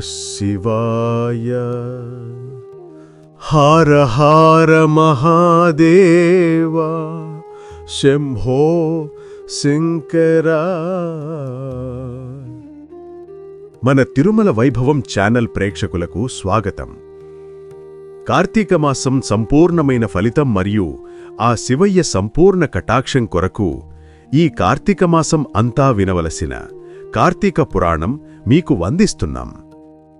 శివాయ హార హార మహాదేవ శంభో శంకరా మన తిరుమల వైభవం ఛానల్ ప్రేక్షకులకు స్వాగతం. కార్తీక మాసం సంపూర్ణమైన ఫలితం మరియు ఆ శివయ్య సంపూర్ణ కటాక్షం కొరకు ఈ కార్తీక మాసం అంతా వినవలసిన కార్తీక పురాణం మీకు వందిస్తున్నాం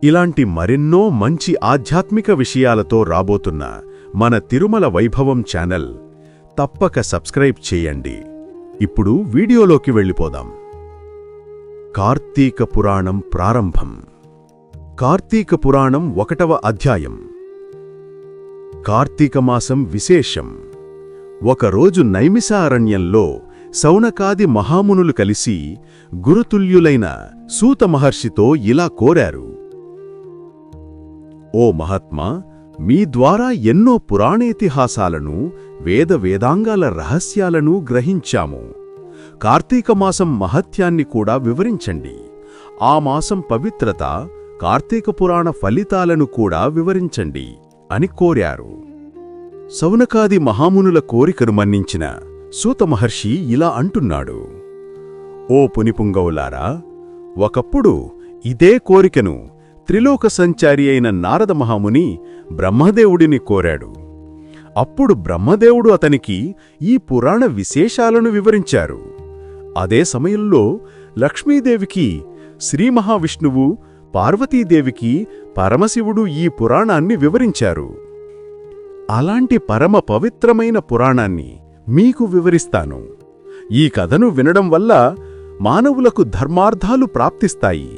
ఇలాంటి మరెన్నో మంచి ఆధ్యాత్మిక విషయాలతో రాబోతున్న మన తిరుమల వైభవం ఛానల్ తప్పక సబ్స్క్రైబ్ చేయండి. ఇప్పుడు వీడియోలోకి వెళ్ళిపోదాం. కార్తీక పురాణం ప్రారంభం. కార్తీక పురాణం ఒకటవ అధ్యాయం. కార్తీక మాసం విశేషం. ఒకరోజు నైమిసారణ్యంలో సౌనకాది మహామునులు కలిసి గురుతుల్యులైన సూత మహర్షితో ఇలా కోరారు. ఓ మహాత్మా మీ ద్వారా ఎన్నో పురాణేతిహాసాలను వేద వేదాంగాల రహస్యాలను గ్రహించాము. కార్తీక మాసం మహత్యాన్ని కూడా వివరించండి. ఆ మాసం పవిత్రత కార్తీక పురాణ ఫలితాలను కూడా వివరించండి అని కోరారు. సౌనకాది మహామునుల కోరికను మన్నించిన సూతమహర్షి ఇలా అంటున్నాడు. ఓ పునిపుంగవులారా ఒకప్పుడు ఇదే కోరికను త్రిలోక సంచారి అయిన నారద మహాముని బ్రహ్మదేవుడిని కోరాడు. అప్పుడు బ్రహ్మదేవుడు అతనికి ఈ పురాణ విశేషాలను వివరించారు. అదే సమయంలో లక్ష్మీదేవికి శ్రీ మహావిష్ణువు పార్వతీదేవికి పరమశివుడు ఈ పురాణాన్ని వివరించారు. అలాంటి పరమ పవిత్రమైన పురాణాన్ని మీకు వివరిస్తాను. ఈ కథను వినడం వల్ల మానవులకు ధర్మార్థాలు ప్రాప్తిస్తాయి.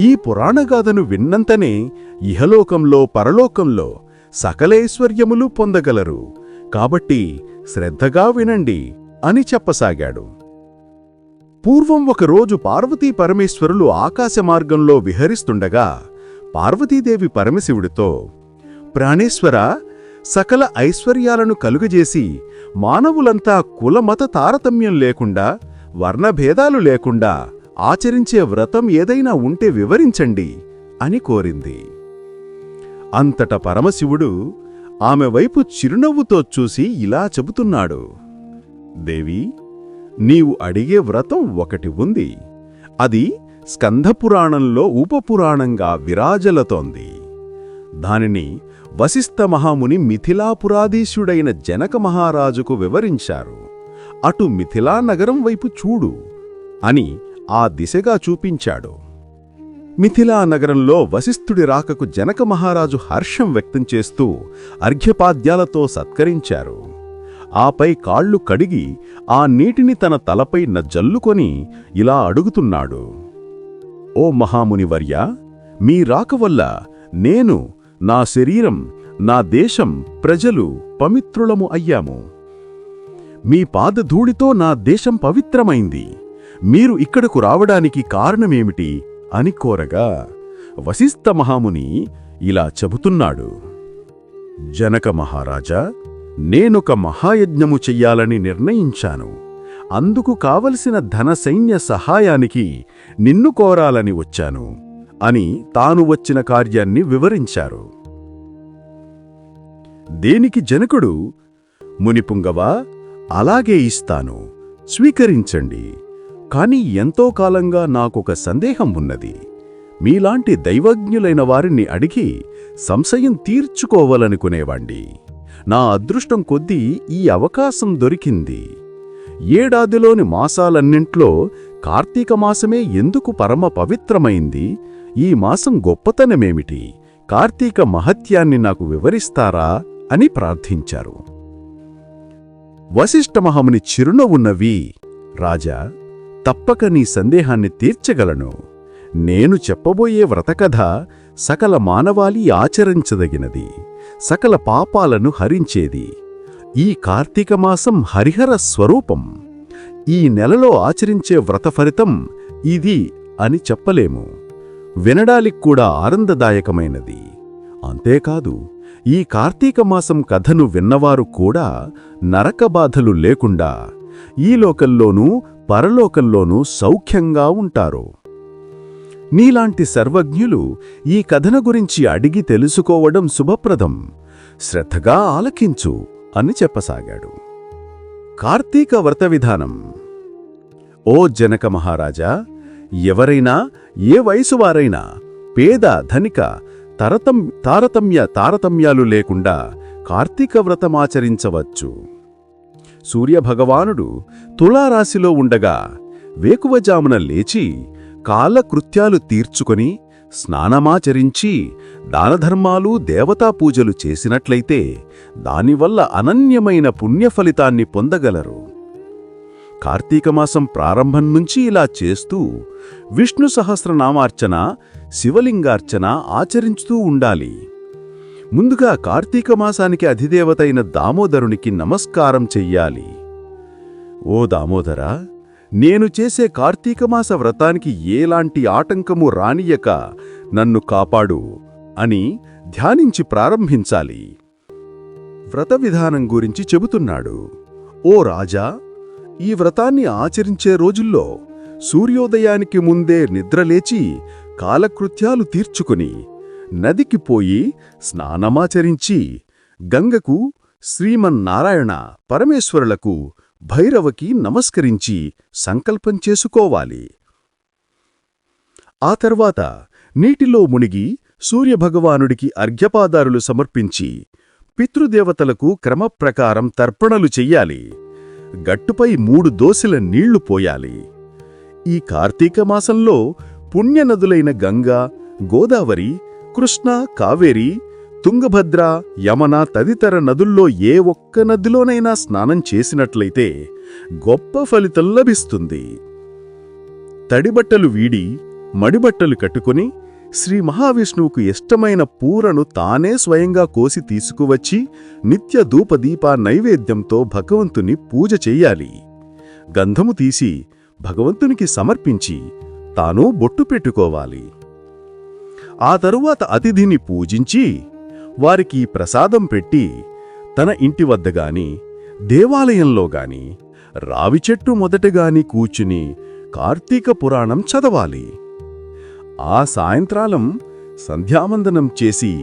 ఈ పురాణగాథను విన్నంతనే ఇహలోకంలో పరలోకంలో సకలైశ్వర్యములు పొందగలరు. కాబట్టి శ్రద్ధగా వినండి అని చెప్పసాగాడు. పూర్వం ఒకరోజు పార్వతీ పరమేశ్వరులు ఆకాశ మార్గంలో విహరిస్తుండగా పార్వతీదేవి పరమశివుడితో ప్రాణేశ్వర సకల ఐశ్వర్యాలను కలుగజేసి మానవులంతా కులమత తారతమ్యం లేకుండా వర్ణభేదాలు లేకుండా ఆచరించే వ్రతం ఏదైనా ఉంటే వివరించండి అని కోరింది. అంతట పరమశివుడు ఆమె వైపు చిరునవ్వుతో చూసి ఇలా చెబుతున్నాడు. దేవి నీవు అడిగే వ్రతం ఒకటి ఉంది. అది స్కంధపురాణంలో ఉపపురాణంగా విరాజలతోంది. దానిని వశిష్ఠ మహాముని మిథిలాపురాధీశుడైన జనక మహారాజుకు వివరించారు. అటు మిథిలా నగరం వైపు చూడు అని ఆ దిశగా చూపించాడు. మిథిలా నగరంలో వశిష్ఠుడి రాకకు జనక మహారాజు హర్షం వ్యక్తం చేస్తూ అర్ఘ్యపాద్యాలతో సత్కరించారు. ఆపై కాళ్ళు కడిగి ఆ నీటిని తన తలపై నజ్జల్లుకొని ఇలా అడుగుతున్నాడు. ఓ మహామునివర్య మీ రాక వల్ల నేను నా శరీరం నా దేశం ప్రజలు పవిత్రులము అయ్యాము. మీ పాదధూళితో నా దేశం పవిత్రమైంది. మీరు ఇక్కడకు రావడానికి కారణమేమిటి అని కోరగా వశిష్ఠ మహాముని ఇలా చెబుతున్నాడు. జనక మహారాజా నేనొక మహాయజ్ఞము చెయ్యాలని నిర్ణయించాను. అందుకు కావలసిన ధన సైన్య సహాయానికి నిన్ను కోరాలని వచ్చాను అని తాను వచ్చిన కార్యాన్ని వివరించారు. దేనికి జనకుడు మునిపుంగవా అలాగే ఇస్తాను స్వీకరించండి కాని ఎంతో కాలంగా నాకొక సందేహం ఉన్నది. మీలాంటి దైవజ్ఞులైన వారిని అడిగి సంశయం తీర్చుకోవాలనుకునేవాణ్ణి. నా అదృష్టం కొద్దీ ఈ అవకాశం దొరికింది. ఏడాదిలోని మాసాలన్నింట్లో కార్తీక మాసమే ఎందుకు పరమ పవిత్రమైంది? ఈ మాసం గొప్పతనమేమిటి? కార్తీక మహత్యాన్ని నాకు వివరిస్తారా? అని ప్రార్థించారు. వశిష్ఠమహముని చిరునవ్వున్నవి రాజా తప్పక నీ సందేహాన్ని తీర్చగలను. నేను చెప్పబోయే వ్రతకథ సకల మానవాళి ఆచరించదగినది సకల పాపాలను హరించేది. ఈ కార్తీక మాసం హరిహర స్వరూపం. ఈ నెలలో ఆచరించే వ్రత ఫలితం ఇది అని చెప్పలేము. వినడానికి కూడా ఆనందదాయకమైనది. అంతేకాదు ఈ కార్తీక మాసం కథను విన్నవారు కూడా నరకబాధలు లేకుండా ఈ లోకల్లోనూ పరలోకంలోనూ సౌఖ్యంగా ఉంటారు. నీలాంటి సర్వజ్ఞులు ఈ కథన గురించి అడిగి తెలుసుకోవడం శుభప్రదం. శ్రద్ధగా ఆలకించు అని చెప్పసాగాడు. కార్తీక వ్రత విధానం. ఓ జనక మహారాజా ఎవరైనా ఏ వయసువారైనా పేద ధనిక తరతం తారతమ్య తారతమ్యాలు లేకుండా కార్తీక వ్రతమాచరించవచ్చు సూర్యభగవానుడు తులారాశిలో ఉండగా వేకువజామున లేచి కాలకృత్యాలు తీర్చుకొని స్నానమాచరించి దానధర్మాలు దేవతా పూజలు చేసినట్లయితే దానివల్ల అనన్యమైన పుణ్యఫలితాన్ని పొందగలరు. కార్తీకమాసం ప్రారంభం నుంచి ఇలా చేస్తూ విష్ణు సహస్రనామార్చన శివలింగార్చన ఆచరించుతూ ఉండాలి. ముందుగా కార్తీక మాసానికి అధిదేవతైన దామోదరునికి నమస్కారం చెయ్యాలి. ఓ దామోదరా నేను చేసే కార్తీకమాస వ్రతానికి ఏలాంటి ఆటంకము రానియక నన్ను కాపాడు అని ధ్యానించి ప్రారంభించాలి. వ్రత విధానం గురించి చెబుతున్నాడు. ఓ రాజా ఈ వ్రతాన్ని ఆచరించే రోజుల్లో సూర్యోదయానికి ముందే నిద్రలేచి కాలకృత్యాలు తీర్చుకుని నదికి పోయి స్నానమాచరించి గంగకు శ్రీమన్నారాయణ పరమేశ్వరులకు భైరవకి నమస్కరించి సంకల్పం చేసుకోవాలి. ఆ తర్వాత నీటిలో మునిగి సూర్యభగవానుడికి అర్ఘ్యపాదారులు సమర్పించి పితృదేవతలకు క్రమప్రకారం తర్పణలు చెయ్యాలి. గట్టుపై మూడు దోశల నీళ్ళు పోయాలి. ఈ కార్తీక మాసంలో పుణ్యనదులైన గంగా గోదావరి కృష్ణ కావేరి తుంగభద్ర యమన తదితర నదుల్లో ఏ ఒక్క నదిలోనైనా స్నానం చేసినట్లయితే గొప్ప ఫలితం లభిస్తుంది. తడిబట్టలు వీడి మడిబట్టలు కట్టుకుని శ్రీ మహావిష్ణువుకు ఇష్టమైన పూరను తానే స్వయంగా కోసి తీసుకువచ్చి నిత్య ధూపదీప నైవేద్యంతో భగవంతుని పూజ చెయ్యాలి గంధము తీసి భగవంతునికి సమర్పించి తాను బొట్టు పెట్టుకోవాలి. ఆ తరువాత అతిథిని పూజించి వారికి ప్రసాదం పెట్టి తన ఇంటి వద్ద గాని దేవాలయంలో గాని రావి చెట్టు మొదటగాని కూర్చుని కార్తీక పురాణం చదవాలి. ఆ సాయంత్రాలం సంధ్యావందనం చేసి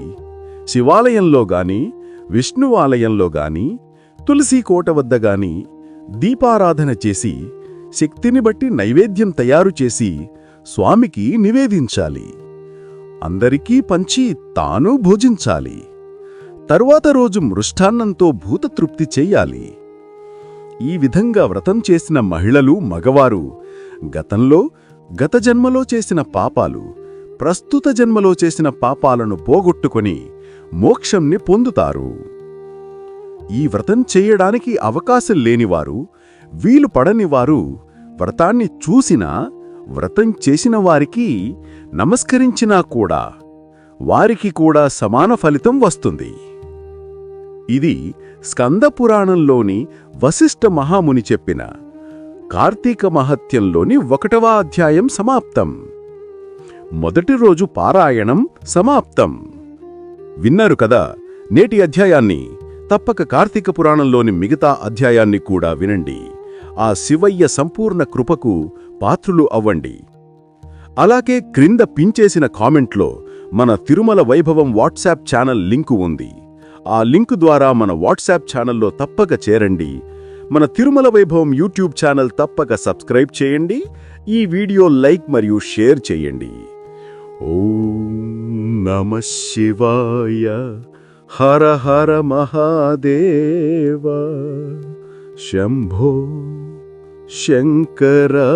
శివాలయంలో గాని విష్ణువాలయంలో గాని తులసీకోట వద్ద గాని దీపారాధన చేసి శక్తిని బట్టి నైవేద్యం తయారు చేసి స్వామికి నివేదించాలి. అందరికీ పంచి తాను భోజించాలి. తరువాత రోజు మృష్టాన్నంతో భూతతృప్తి చెయ్యాలి ఈ విధంగా వ్రతం చేసిన మహిళలు మగవారు గతంలో గత జన్మలో చేసిన పాపాలు ప్రస్తుత జన్మలో చేసిన పాపాలను పోగొట్టుకొని మోక్షంని పొందుతారు. ఈ వ్రతం చెయ్యడానికి అవకాశం లేనివారు వీలు పడనివారు వ్రతాన్ని చూసినా వ్రతం చేసిన వారికి నమస్కరించినా కూడా వారికి కూడా సమాన ఫలితం వస్తుంది. ఇది స్కందపురాణంలోని వశిష్ఠ మహాముని చెప్పిన కార్తీక మహత్యంలోని ఒకటవ అధ్యాయం సమాప్తం. మొదటి రోజు పారాయణం సమాప్తం. విన్నారు కదా నేటి అధ్యాయాన్ని తప్పక కార్తీక పురాణంలోని మిగతా అధ్యాయాన్ని కూడా వినండి. ఆ శివయ్య సంపూర్ణ కృపకు పాత్రులు అవ్వండి. అలాగే క్రింద పించేసిన కామెంట్లో మన తిరుమల వైభవం వాట్సాప్ ఛానల్ లింకు ఉంది. ఆ లింకు ద్వారా మన వాట్సాప్ ఛానల్లో తప్పక చేరండి. మన తిరుమల వైభవం యూట్యూబ్ ఛానల్ తప్పక సబ్స్క్రైబ్ చేయండి. ఈ వీడియో లైక్ మరియు షేర్ చేయండి. ఓం నమ శివాయ. హర హర మహాదేవ. शम्भो शङ्करा।